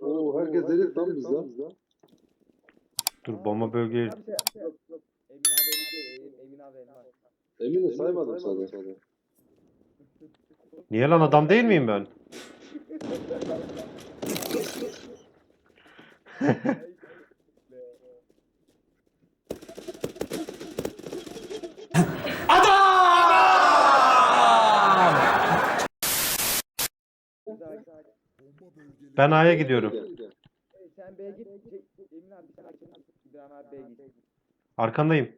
Oo herkes deli tam biz lan. Dur bomba bölgeye... Emin abi Emin, Emin abi Elmas. Emin'i saymadım sana. Niye lan adam değil miyim ben? Ben A'ya gidiyorum. Sen B'ye git. Şey, Emin abi sen. İbrahim abi B'ye git. Arkandayım.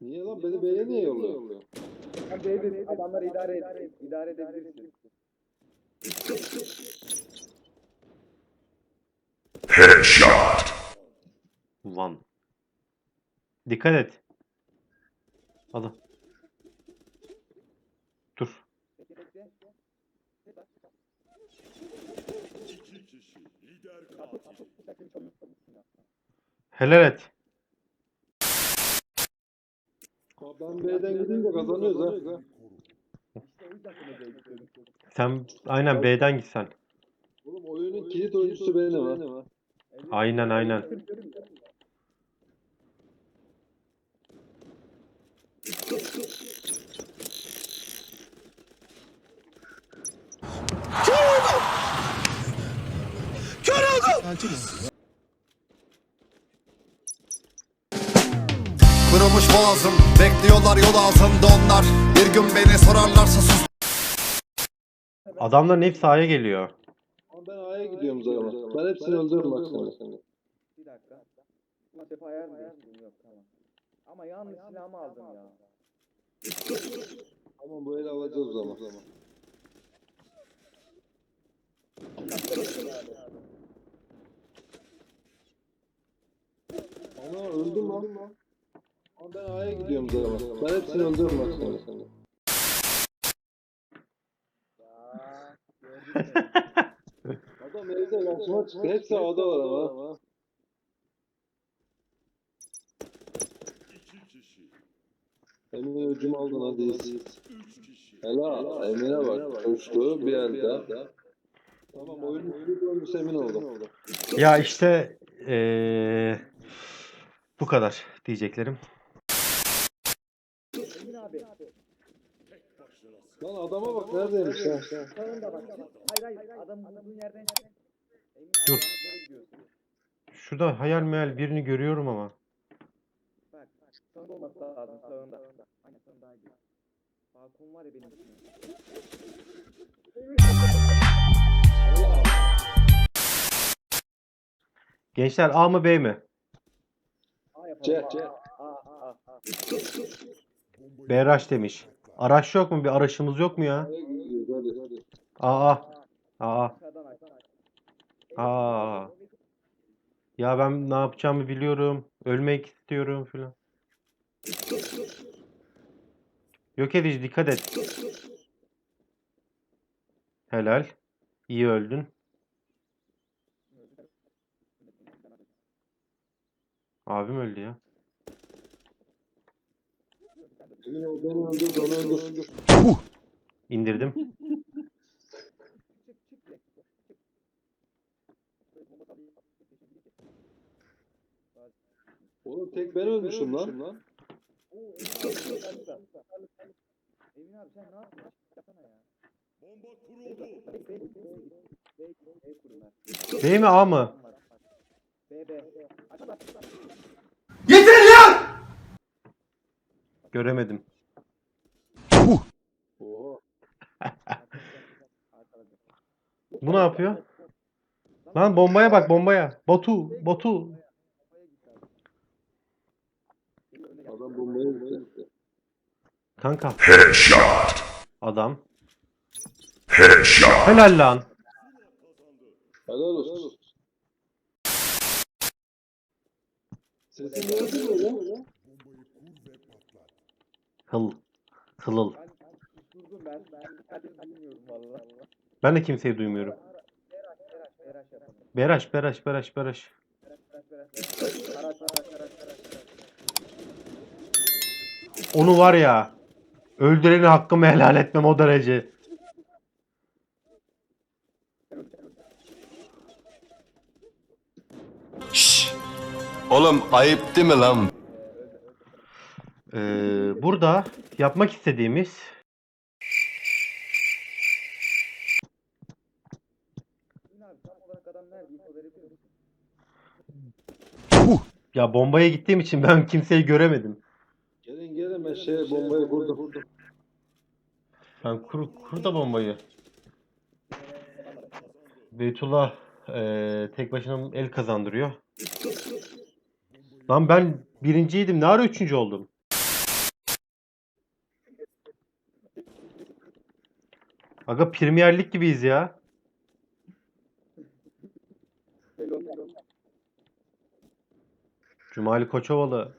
Niye lan beni B'ye niye yolluyor? Sen B'ye git. Adamları idare et. İdare edebilirsin. Ulan. Dikkat et. Hadi. Dur. Helal et. Ben B'den gidince kazanıyoruz ha. Sen aynen B'den git sen. Oğlum oyunun kilit oyuncusu benim ha. Aynen aynen. Kırılmış boğazım Bekliyorlar yol ağzında onlar Bir gün beni sorarlarsa sus Adamların hepsi A'ya geliyor. Ama ben A'ya gidiyorum zaten. Ben hepsini öldürürüm bak sana. Bir dakika. Ama sefa ayar mı? Yok tamam. Ama yanlış silahımı aldım ya. Tamam böyle alacağız o zaman. Lan. Ama ben A'ya gidiyorum zaten. Ben hepsini öldürürüm bak sana. Adam evde karşıma çıktı. Hepsi A'da var ama. Emine öcüm aldın hadi. Helal. Emine bak. Koştu bir elde. Tamam oyun oyunu dönmüş emin oldum. Ya işte eee, bu kadar diyeceklerim. Abi. Lan adama bak neredeymiş ya. Sağında. Hayır hayır. Adam bulunduğun yerden abi. Dur. Şurada hayal meyal birini görüyorum ama. Bak. Sağında olması lazım. Sağında. Aynen sağındaydı. Balkon var ya benim için. Gençler A mı B mi? A yapalım. C, A, C. A, A, A, A. B rush demiş. Araç yok mu? Bir araçımız yok mu ya? Aa. Aa. Aa. Ya ben ne yapacağımı biliyorum. Ölmek istiyorum filan. Yok edici dikkat et. Helal. İyi öldün. Abim öldü ya. Beni öldür. İndirdim. Oğlum tek ben ölmüşüm lan. Oo, Emin abi, sen ne yapıyorsun? Yapsana ya. Bomba kuruldu. B mi A mı? Aç bak. Göremedim. Bu ne yapıyor? Lan bombaya bak bombaya. Batu, Batu. Adam bombayı gitti. Kanka. Adam. Helal lan. Helal olsun. Hıl. Hılıl. Ben, ben de kimseyi duymuyorum. Beraş, beraş, beraş. Beraş, onu var ya öldüreni hakkımı helal etmem o derece. Oğlum ayıp değil mi lan? Ee, burada yapmak istediğimiz ya bombaya gittiğim için ben kimseyi göremedim. Gelin gelin ben şeye bombayı vurdum. Ben kur, kur da bombayı. Beytullah eee, tek başına el kazandırıyor. Lan ben birinciydim. Ne ara üçüncü oldum? Aga Premier Lig gibiyiz ya. Cumali Koçovalı.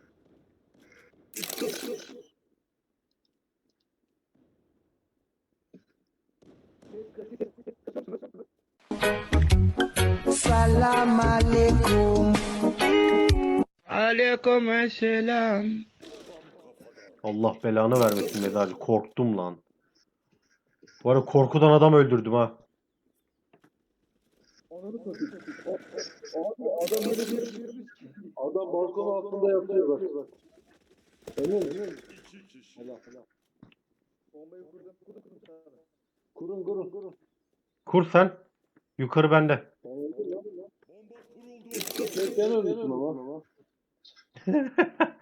Salam alaikum. Aleyküm selam. Allah belanı vermesin Medali. Korktum lan. Bu arada korkudan adam öldürdüm ha. Abi adam öyle bir. Adam balkon altında yatıyor bak. Emin emin. Allah Allah. Bombayı kurdum. Kurdum. Kurun kurun kurun. Kur sen. Yukarı bende. Sen ölmüşsün ama.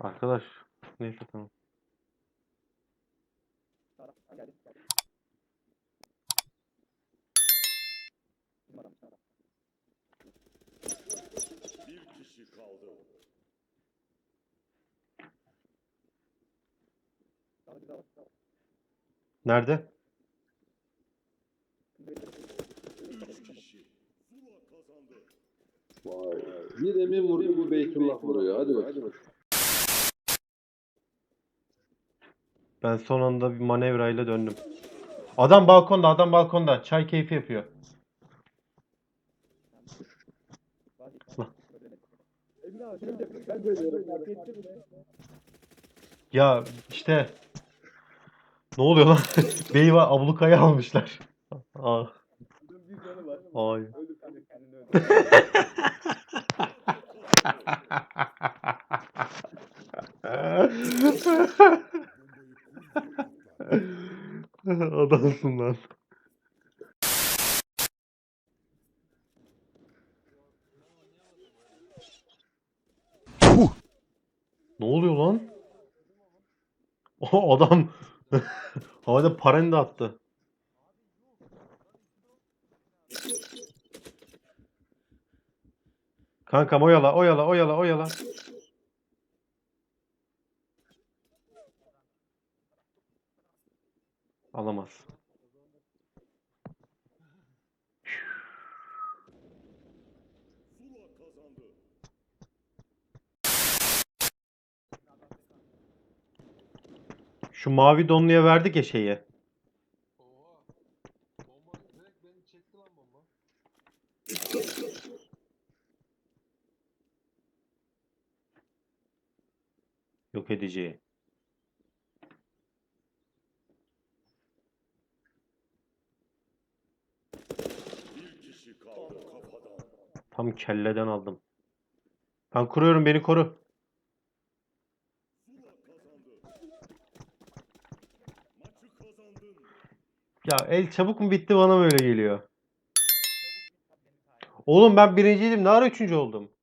Arkadaş. Neyse tamam. Nerede? Vay. Bir emin vuruyor bir Beytullah vuruyor. Hadi bak. Ben son anda bir manevrayla döndüm. Adam balkonda, adam balkonda. Çay keyfi yapıyor. Ya işte ne oluyor lan? Beyva ablukayı almışlar. Ah, ay. Öldür kanka kendini öldür. Adamsın lan. Ne oluyor lan? O adam havada paranı da attı. Kankam oyala oyala oyala oyala. Alamaz. Şu mavi donluya verdik ya şeyi. Yok edici. Tam kelleden aldım. Ben kuruyorum beni koru. Ya el çabuk mu bitti bana mı öyle geliyor? Oğlum ben birinciydim. Ne ara üçüncü oldum?